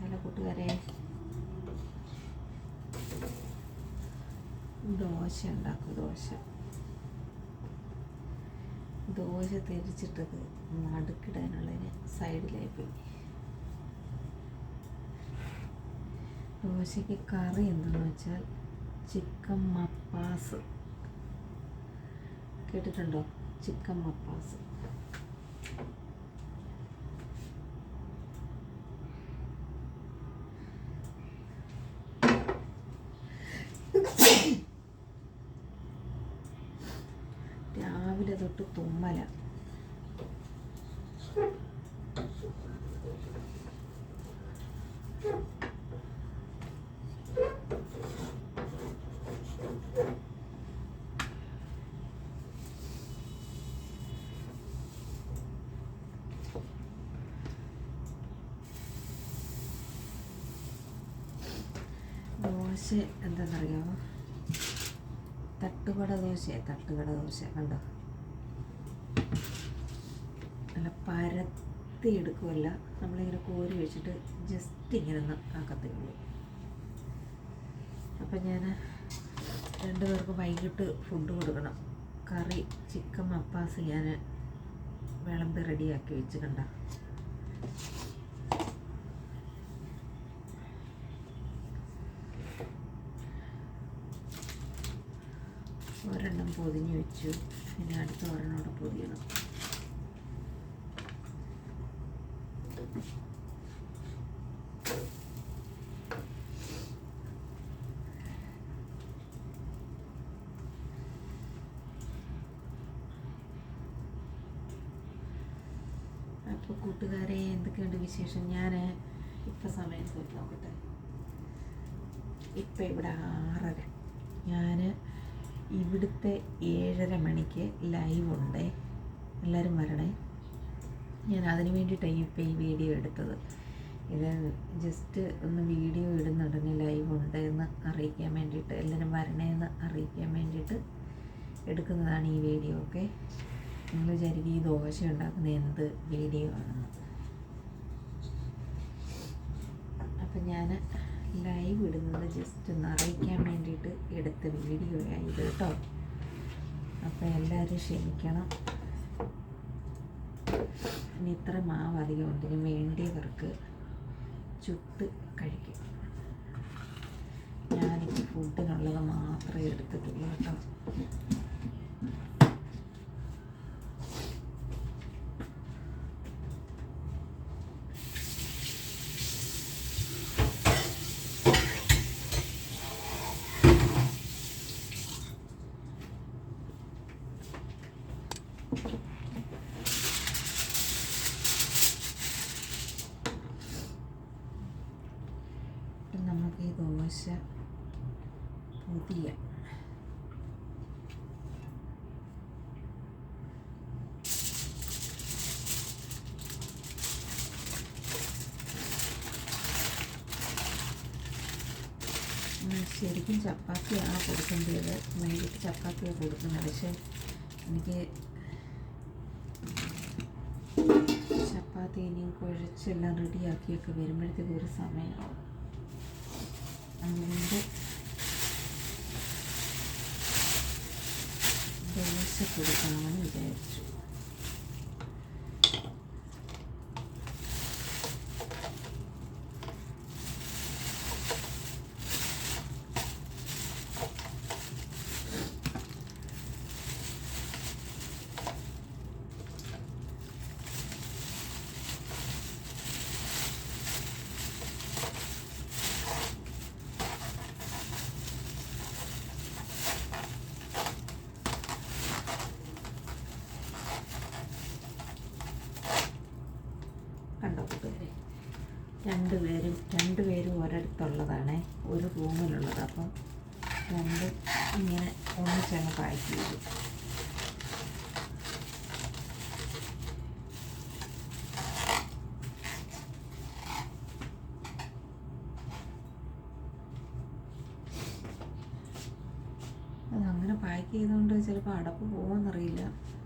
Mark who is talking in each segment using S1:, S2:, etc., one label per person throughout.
S1: Hello കൂട്ടുകാരെ. ദോശ ഉണ്ടാക്കും ദോശ. ദോശ തിരിച്ചിട്ടത് നടുക്കിടാനുള്ളതിന് സൈഡിലായി പോയി. ദോശയ്ക്ക് കറി എന്തെന്ന് വെച്ചാൽ ചിക്കൻ മപ്പാസ്. കേട്ടിട്ടുണ്ടോ? ചിക്കൻ മപ്പാസ്. രാവിലെ തൊട്ട് തുമ്മല. ദോശ എന്താണെന്നറിയാമോ തട്ടുകട ദോശ തട്ടുകട ദോശ. കണ്ടോ? നല്ല പരത്തി എടുക്കുമല്ല നമ്മളിങ്ങനെ കോരി വെച്ചിട്ട് ജസ്റ്റ് ഇങ്ങനെ ഒന്ന് ആക്കത്തേ ഉള്ളൂ അപ്പം ഞാൻ രണ്ടു പേർക്ക് വൈകിട്ട് ഫുഡ് കൊടുക്കണം. കറി ചിക്കൻ മപ്പാസ് ഞാൻ വിളമ്പി റെഡിയാക്കി വെച്ച് കണ്ട. ഒരെണ്ണം പൊതിഞ്ഞ് വെച്ചു. പിന്നെ അടുത്ത ഒരെണ്ണം അപ്പോൾ കൂട്ടുകാരെ എന്തൊക്കെയുണ്ട് വിശേഷം? ഞാൻ ഇപ്പം സമയം പോയി നോക്കട്ടെ. ഇപ്പം ഇവിടെ ആറര. ഞാൻ ഇവിടുത്തെ ഏഴര മണിക്ക് ലൈവ് ഉണ്ട്. എല്ലാവരും വരണേ. ഞാൻ അതിന് വേണ്ടിയിട്ടാണ് ഇപ്പം ഈ വീഡിയോ എടുത്തത്. ഇത് ജസ്റ്റ് ഒന്ന് വീഡിയോ ഇടുന്ന ഉടനെ ലൈവ് ഉണ്ട് എന്ന് അറിയിക്കാൻ വേണ്ടിയിട്ട് എല്ലാവരും വരണേ എന്ന് അറിയിക്കാൻ വേണ്ടിയിട്ട് എടുക്കുന്നതാണ് ഈ വീഡിയോ ഒക്കെ നിങ്ങൾ വിചാരിക്കും ഈ ദോശ ഉണ്ടാക്കുന്ന എന്ത് വീഡിയോ ആണെന്ന്. അപ്പം ഞാൻ ലൈവ് ഇടുന്നത് ജസ്റ്റ് ഒന്ന് അറിയിക്കാൻ വേണ്ടിയിട്ട് എടുത്ത വീഡിയോ ആയത് കേട്ടോ? അപ്പോൾ എല്ലാവരും ക്ഷമിക്കണം. ഇനി ഇത്ര മാവ് അധികം ഉണ്ടെങ്കിൽ വേണ്ടിയവർക്ക് ചുട്ട് കഴിക്കും. ഞാനിപ്പോൾ ഫുഡിനുള്ളത് മാത്രമേ എടുത്തിട്ടുള്ളൂ കേട്ടോ അപ്പം നമുക്ക് ഈ ദോശ പുതിയ ശരിക്കും ചപ്പാത്തിയാണ് കൊടുക്കേണ്ടത്? വൈകിട്ട് ചപ്പാത്തിയാണ് കൊടുക്കുന്നത്. പക്ഷേ എനിക്ക് ചപ്പാത്തി ഇനിയും കുഴച്ചെല്ലാം റെഡിയാക്കിയൊക്കെ വരുമ്പോഴത്തേക്ക് ഒരു സമയമാവും. അതുകൊണ്ട് ദോശ കൊടുക്കാമെന്ന് വിചാരിച്ചു കണ്ടോ കൂട്ടുകാരെ രണ്ട് പേരും രണ്ട് പേരും ഒരിടത്തുള്ളതാണ്. ഒരു റൂമിലുള്ളത്. അപ്പം രണ്ട് ഇങ്ങനെ ഒന്നിച്ചങ്ങ് പാക്ക് ചെയ്തു. അത് അങ്ങനെ പാക്ക് ചെയ്തുകൊണ്ട് ചിലപ്പോൾ അടപ്പ് പോകുമെന്നറിയില്ല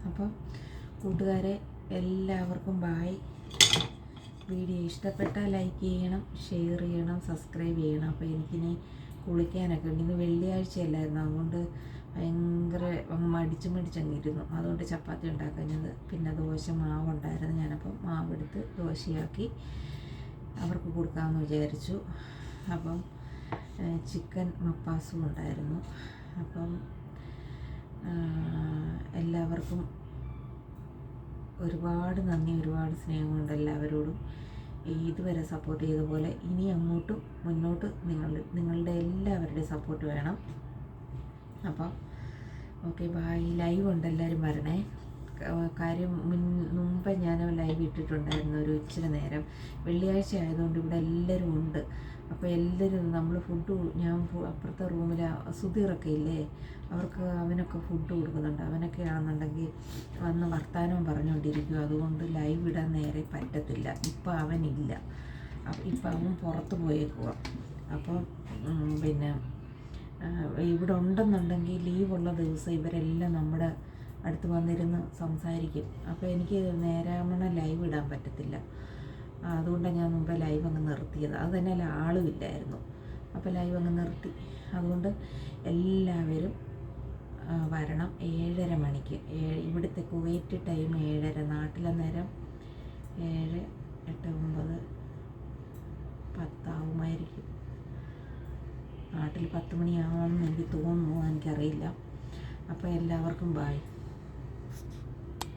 S1: അപ്പം കൂട്ടുകാരെ എല്ലാവർക്കും ബായ്. വീഡിയോ ഇഷ്ടപ്പെട്ടാൽ ലൈക്ക് ചെയ്യണം ഷെയർ ചെയ്യണം സബ്സ്ക്രൈബ് ചെയ്യണം. അപ്പോൾ എനിക്കിനി കുളിക്കാനൊക്കെ ഉണ്ട്. ഇന്ന് വെള്ളിയാഴ്ചയല്ലായിരുന്നു അതുകൊണ്ട് ഭയങ്കര മടിച്ചു മടിച്ച് മടിച്ചങ്ങ് അതുകൊണ്ട് ചപ്പാത്തി ഉണ്ടാക്കുന്നത് പിന്നെ ദോശ മാവ് മാവുണ്ടായിരുന്നു മാവ് മാവെടുത്ത് ദോശയാക്കി അവർക്ക് കൊടുക്കാമെന്ന് വിചാരിച്ചു. അപ്പം ചിക്കൻ മപ്പാസും ഉണ്ടായിരുന്നു. അപ്പം എല്ലാവർക്കും ഒരുപാട് നന്ദി ഒരുപാട് സ്നേഹമുണ്ട് എല്ലാവരോടും. ഇതുവരെ സപ്പോർട്ട് ചെയ്ത പോലെ ഇനി അങ്ങോട്ടും മുന്നോട്ട് നിങ്ങൾ നിങ്ങളുടെ എല്ലാവരുടെയും സപ്പോർട്ട് വേണം. അപ്പം ഓക്കെ ബായ് ലൈവ് ഉണ്ട് എല്ലാവരും വരണേ. കാര്യം മുൻ മുമ്പ് ഞാൻ ലൈവ് ഇട്ടിട്ടുണ്ടായിരുന്നു ഒരു ഇച്ചിരി നേരം. വെള്ളിയാഴ്ച ആയതുകൊണ്ട് ഇവിടെ എല്ലാവരും ഉണ്ട്. അപ്പോൾ എല്ലാവരും നമ്മൾ ഫുഡ് ഞാൻ അപ്പുറത്തെ റൂമിൽ സുധീറൊക്കെ ഇല്ലേ അവർക്ക് അവനൊക്കെ ഫുഡ് കൊടുക്കുന്നുണ്ട്. അവനൊക്കെ ആണെന്നുണ്ടെങ്കിൽ വന്ന് വർത്തമാനവും പറഞ്ഞുകൊണ്ടിരിക്കും. അതുകൊണ്ട് ലൈവ് ഇടാൻ നേരെ പറ്റത്തില്ല. ഇപ്പം അവനില്ല. ഇപ്പം അവൻ പുറത്ത് പോയേക്കുക അപ്പം പിന്നെ ഇവിടെ ഉണ്ടെന്നുണ്ടെങ്കിൽ ലീവുള്ള ദിവസം ഇവരെല്ലാം നമ്മുടെ അടുത്ത് വന്നിരുന്ന് സംസാരിക്കും. അപ്പോൾ എനിക്ക് നേരാമണ ലൈവ് ഇടാൻ പറ്റത്തില്ല. അതുകൊണ്ടാണ് ഞാൻ മുമ്പേ ലൈവ് അങ്ങ് നിർത്തിയത്. അത് തന്നെ അല്ല ആളും ഇല്ലായിരുന്നു. അപ്പോൾ ലൈവ് അങ്ങ് നിർത്തി. അതുകൊണ്ട് എല്ലാവരും വരണം ഏഴര മണിക്ക്. ഏഴ് ഇവിടുത്തെ കുവൈറ്റ് ടൈം ഏഴര നാട്ടിലെ നേരം ഏഴ് എട്ട് ഒമ്പത് പത്താവുമായിരിക്കും. നാട്ടിൽ പത്ത് മണിയാവുമെന്ന് എനിക്ക് തോന്നുന്നു എനിക്കറിയില്ല. അപ്പോൾ എല്ലാവർക്കും ബായ്